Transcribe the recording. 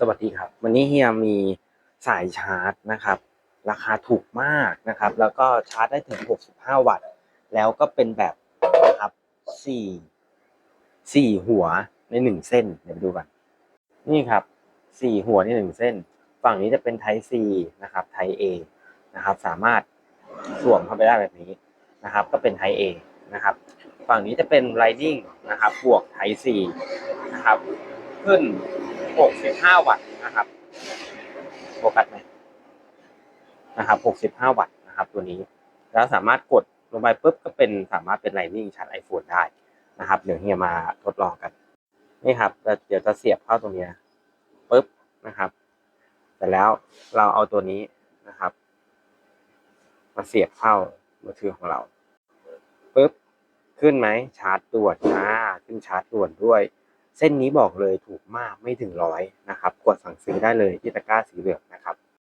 สวัสดีครับ วันนี้เฮียมีสายชาร์จนะครับ ราคาถูกมากนะครับ แล้วก็ชาร์จได้ถึง 65 วัตต์ แล้วก็เป็นแบบนะครับสี่สี่หัวในหนึ่งเส้นเดี๋ยวไปดูกัน นี่ครับสี่หัวในหนึ่งเส้น ฝั่งนี้จะเป็น Type C นะครับ Type A นะครับ สามารถสวมเข้าไปได้แบบนี้นะครับ ก็เป็น Type A นะครับ ฝั่งนี้จะเป็น Lightning นะครับ บวก Type C นะครับ ขึ้น 65 วัตต์นะครับโฟกัสไหมนะครับ65 วัตต์นะครับตัวนี้ แล้วสามารถกดลงไปปุ๊บก็เป็นสามารถเป็น Lightning ชาร์จ iPhone ได้นะครับ เดี๋ยวเฮียมาทดลองกัน นี่ครับเดี๋ยวจะเสียบเข้าตรงนี้ปุ๊บนะครับ แต่แล้วเราเอาตัวนี้นะครับ มาเสียบเข้ามือถือของเราปุ๊บขึ้นไหมชาร์จด่วนอ่าขึ้นชาร์จด่วนด้วย เส้นนี้บอกเลยถูกมากไม่ถึงร้อยนะครับ กดสั่งซื้อได้เลยที่ตะกร้าสีเหลืองนะครับ